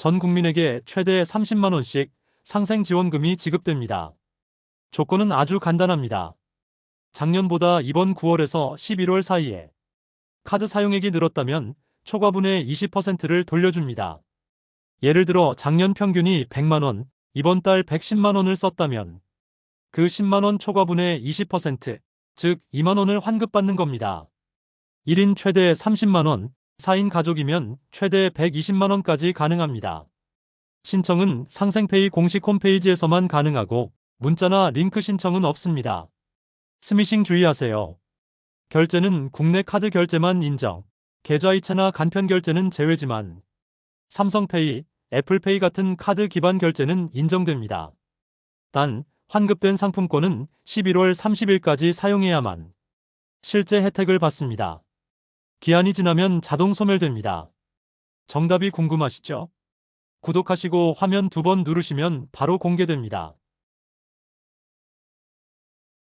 전 국민에게 최대 30만원씩 상생 지원금이 지급됩니다. 조건은 아주 간단합니다. 작년보다 이번 9월에서 11월 사이에 카드 사용액이 늘었다면 초과분의 20%를 돌려줍니다. 예를 들어 작년 평균이 100만원, 이번 달 110만원을 썼다면 그 10만원 초과분의 20%, 즉 2만원을 환급받는 겁니다. 1인 최대 30만원, 4인 가족이면 최대 120만원까지 가능합니다. 신청은 상생페이 공식 홈페이지에서만 가능하고 문자나 링크 신청은 없습니다. 스미싱 주의하세요. 결제는 국내 카드 결제만 인정. 계좌이체나 간편 결제는 제외지만 삼성페이, 애플페이 같은 카드 기반 결제는 인정됩니다. 단 환급된 상품권은 11월 30일까지 사용해야만 실제 혜택을 받습니다. 기한이 지나면 자동 소멸됩니다. 정답이 궁금하시죠? 구독하시고 화면 두 번 누르시면 바로 공개됩니다.